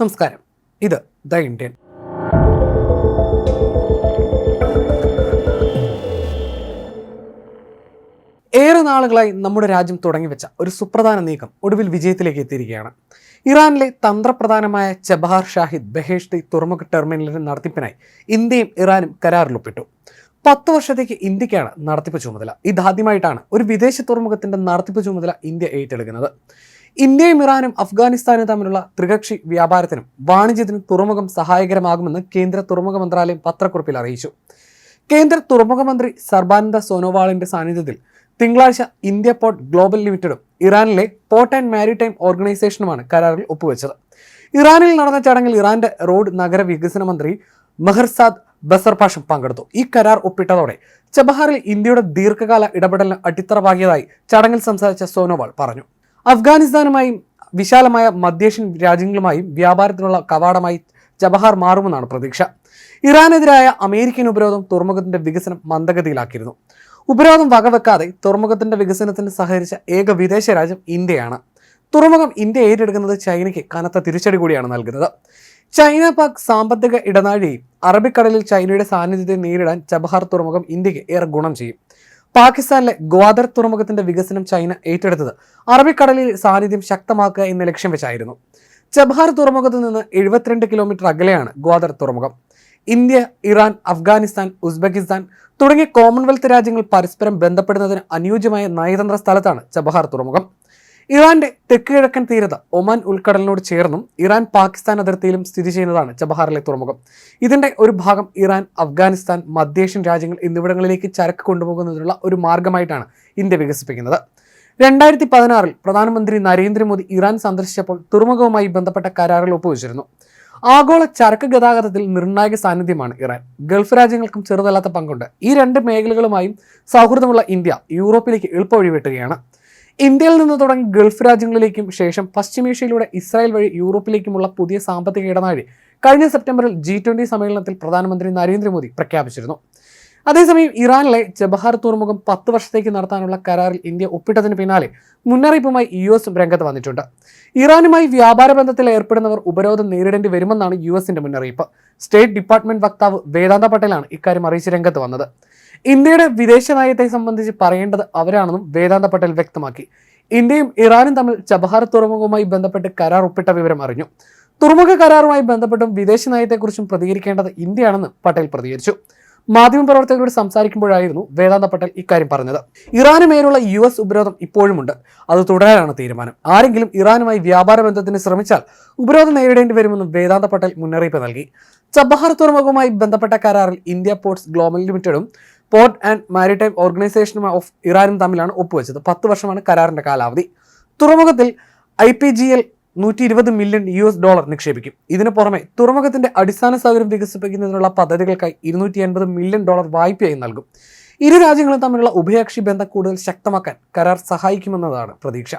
നമസ്കാരം. ഇത് the Indian. ഏറെ നാളുകളായി നമ്മുടെ രാജ്യം തുടങ്ങി വെച്ച ഒരു സുപ്രധാന നീക്കം ഒടുവിൽ വിജയത്തിലേക്ക് എത്തിയിരിക്കുകയാണ്. ഇറാനിലെ തന്ത്രപ്രധാനമായ ചബഹാർ ഷാഹിദ് ബഹേഷ്തി തുറമുഖ ടെർമിനലിന്റെ നടത്തിപ്പിനായി ഇന്ത്യയും ഇറാനും കരാറിൽ ഒപ്പിട്ടു. പത്ത് വർഷത്തേക്ക് ഇന്ത്യക്കാണ് നടത്തിപ്പ് ചുമതല. ഇതാദ്യമായിട്ടാണ് ഒരു വിദേശ തുറമുഖത്തിന്റെ നടത്തിപ്പ് ചുമതല ഇന്ത്യ ഏറ്റെടുക്കുന്നത്. ഇന്ത്യയും ഇറാനും അഫ്ഗാനിസ്ഥാനും തമ്മിലുള്ള ത്രികക്ഷി വ്യാപാരത്തിനും വാണിജ്യത്തിനും തുറമുഖം സഹായകരമാകുമെന്ന് കേന്ദ്ര തുറമുഖ മന്ത്രാലയം പത്രക്കുറിപ്പിൽ അറിയിച്ചു. കേന്ദ്ര തുറമുഖ മന്ത്രി സർബാനന്ദ സോനോവാളിന്റെ സാന്നിധ്യത്തിൽ തിങ്കളാഴ്ച ഇന്ത്യ പോർട്ട് ഗ്ലോബൽ ലിമിറ്റഡും ഇറാനിലെ പോർട്ട് ആൻഡ് മാരിടൈം ഓർഗനൈസേഷനുമാണ് കരാറിൽ ഒപ്പുവെച്ചത്. ഇറാനിൽ നടന്ന ചടങ്ങിൽ ഇറാന്റെ റോഡ് നഗര വികസന മന്ത്രി മെഹർസാദ് ബസർപാഷം പങ്കെടുത്തു. ഈ കരാർ ഒപ്പിട്ടതോടെ ചബഹാറിൽ ഇന്ത്യയുടെ ദീർഘകാല ഇടപെടലിന് അടിത്തറവാകിയതായി ചടങ്ങിൽ സംസാരിച്ച സോനോവാൾ പറഞ്ഞു. അഫ്ഗാനിസ്ഥാനുമായും വിശാലമായ മധ്യേഷ്യൻ രാജ്യങ്ങളുമായും വ്യാപാരത്തിനുള്ള കവാടമായി ചബഹാർ മാറുമെന്നാണ് പ്രതീക്ഷ. ഇറാനെതിരായ അമേരിക്കൻ ഉപരോധം തുറമുഖത്തിന്റെ വികസനം മന്ദഗതിയിലാക്കിയിരുന്നു. ഉപരോധം വകവെക്കാതെ തുറമുഖത്തിന്റെ വികസനത്തിന് സഹകരിച്ച ഏക വിദേശ രാജ്യം ഇന്ത്യയാണ്. തുറമുഖം ഇന്ത്യ ഏറ്റെടുക്കുന്നത് ചൈനയ്ക്ക് കനത്ത തിരിച്ചടി കൂടിയാണ് നൽകുന്നത്. ചൈന പാക് സാമ്പത്തിക ഇടനാഴിയും അറബിക്കടലിൽ ചൈനയുടെ സാന്നിധ്യത്തെ നേരിടാൻ ചബഹാർ തുറമുഖം ഇന്ത്യയ്ക്ക് ഏറെ ഗുണം ചെയ്യും. പാകിസ്ഥാനിലെ ഗ്വാദർ തുറമുഖത്തിന്റെ വികസനം ചൈന ഏറ്റെടുത്തത് അറബിക്കടലിൽ സാന്നിധ്യം ശക്തമാക്കുക എന്ന ലക്ഷ്യം വെച്ചായിരുന്നു. ചബഹാർ തുറമുഖത്ത് നിന്ന് എഴുപത്തിരണ്ട് കിലോമീറ്റർ അകലെയാണ് ഗ്വാദർ തുറമുഖം. ഇന്ത്യ ഇറാൻ അഫ്ഗാനിസ്ഥാൻ ഉസ്ബെക്കിസ്ഥാൻ തുടങ്ങിയ കോമൺവെൽത്ത് രാജ്യങ്ങൾ പരസ്പരം ബന്ധപ്പെടുന്നതിന് അനുയോജ്യമായ നയതന്ത്ര സ്ഥലത്താണ് ചബഹാർ തുറമുഖം. ഇറാന്റെ തെക്ക് കിഴക്കൻ തീരത്ത് ഒമാൻ ഉൾക്കടലിനോട് ചേർന്നും ഇറാൻ പാകിസ്ഥാൻ അതിർത്തിയിലും സ്ഥിതി ചെയ്യുന്നതാണ് ചബഹാറിലെ തുറമുഖം. ഇതിന്റെ ഒരു ഭാഗം ഇറാൻ അഫ്ഗാനിസ്ഥാൻ മധ്യേഷ്യൻ രാജ്യങ്ങൾ എന്നിവിടങ്ങളിലേക്ക് ചരക്ക് കൊണ്ടുപോകുന്നതിനുള്ള ഒരു മാർഗമായിട്ടാണ് ഇന്ത്യ വികസിപ്പിക്കുന്നത്. രണ്ടായിരത്തി പതിനാറിൽ പ്രധാനമന്ത്രി നരേന്ദ്രമോദി ഇറാൻ സന്ദർശിച്ചപ്പോൾ തുറമുഖവുമായി ബന്ധപ്പെട്ട കരാറിൽ ഒപ്പുവെച്ചിരുന്നു. ആഗോള ചരക്ക് ഗതാഗതത്തിൽ നിർണായക സാന്നിധ്യമാണ് ഇറാൻ. ഗൾഫ് രാജ്യങ്ങൾക്കും ചെറുതല്ലാത്ത പങ്കുണ്ട്. ഈ രണ്ട് മേഖലകളുമായും സൗഹൃദമുള്ള ഇന്ത്യ യൂറോപ്പിലേക്ക് എളുപ്പവഴി വെട്ടുകയാണ്. ഇന്ത്യയിൽ നിന്ന് തുടങ്ങി ഗൾഫ് രാജ്യങ്ങളിലേക്കും ശേഷം പശ്ചിമേഷ്യയിലൂടെ ഇസ്രായേൽ വഴി യൂറോപ്പിലേക്കുമുള്ള പുതിയ സാമ്പത്തിക ഇടനാഴി കഴിഞ്ഞ സെപ്റ്റംബറിൽ ജി ട്വന്റി സമ്മേളനത്തിൽ പ്രധാനമന്ത്രി നരേന്ദ്രമോദി പ്രഖ്യാപിച്ചിരുന്നു. അതേസമയം ഇറാനിലെ ജബഹാർ തുറമുഖം പത്ത് വർഷത്തേക്ക് നടത്താനുള്ള കരാറിൽ ഇന്ത്യ ഒപ്പിട്ടതിന് പിന്നാലെ മുന്നറിയിപ്പുമായി യു എസും രംഗത്ത് വന്നിട്ടുണ്ട്. ഇറാനുമായി വ്യാപാര ബന്ധത്തിൽ ഏർപ്പെടുന്നവർ ഉപരോധം നേരിടേണ്ടി വരുമെന്നാണ് യു എസിന്റെ മുന്നറിയിപ്പ്. സ്റ്റേറ്റ് ഡിപ്പാർട്ട്മെന്റ് വക്താവ് വേദാന്ത പട്ടേലാണ് ഇക്കാര്യം അറിയിച്ച് രംഗത്ത് വന്നത്. ഇന്ത്യയുടെ വിദേശ നയത്തെ സംബന്ധിച്ച് പറയേണ്ടത് അവരാണെന്നും വേദാന്ത പട്ടേൽ വ്യക്തമാക്കി. ഇന്ത്യയും ഇറാനും തമ്മിൽ ചബഹാർ തുറമുഖവുമായി ബന്ധപ്പെട്ട് കരാർ ഒപ്പിട്ട വിവരം അറിഞ്ഞു. തുറമുഖ കരാറുമായി ബന്ധപ്പെട്ടും വിദേശ നയത്തെക്കുറിച്ചും പ്രതികരിക്കേണ്ടത് ഇന്ത്യയാണെന്ന് പട്ടേൽ പ്രതികരിച്ചു. മാധ്യമപ്രവർത്തകരോട് സംസാരിക്കുമ്പോഴായിരുന്നു വേദാന്ത പട്ടേൽ ഇക്കാര്യം പറഞ്ഞത്. ഇറാന് മേലുള്ള യു എസ് ഉപരോധം ഇപ്പോഴുമുണ്ട്. അത് തുടരാനാണ് തീരുമാനം. ആരെങ്കിലും ഇറാനുമായി വ്യാപാര ബന്ധത്തിന് ശ്രമിച്ചാൽ ഉപരോധം നേരിടേണ്ടി വരുമെന്നും വേദാന്ത പട്ടേൽ മുന്നറിയിപ്പ് നൽകി. ചബഹാർ തുറമുഖവുമായി ബന്ധപ്പെട്ട കരാറിൽ ഇന്ത്യ പോർട്സ് ഗ്ലോബൽ ലിമിറ്റഡും പോർട്ട് ആൻഡ് മാരിടൈം ഓർഗനൈസേഷനും ഓഫ് ഇറാനും തമ്മിലാണ് ഒപ്പുവെച്ചത്. പത്ത് വർഷമാണ് കരാറിന്റെ കാലാവധി. തുറമുഖത്തിൽ ഐ പി ജി എൽ നൂറ്റി ഇരുപത് മില്യൺ യു എസ് ഡോളർ നിക്ഷേപിക്കും. ഇതിനു പുറമെ തുറമുഖത്തിന്റെ അടിസ്ഥാന സൗകര്യം വികസിപ്പിക്കുന്നതിനുള്ള പദ്ധതികൾക്കായി ഇരുന്നൂറ്റി അൻപത് മില്യൺ ഡോളർ വായ്പയായി നൽകും. ഇരു രാജ്യങ്ങളും തമ്മിലുള്ള ഉഭയകക്ഷി ബന്ധം കൂടുതൽ ശക്തമാക്കാൻ കരാർ സഹായിക്കുമെന്നതാണ് പ്രതീക്ഷ.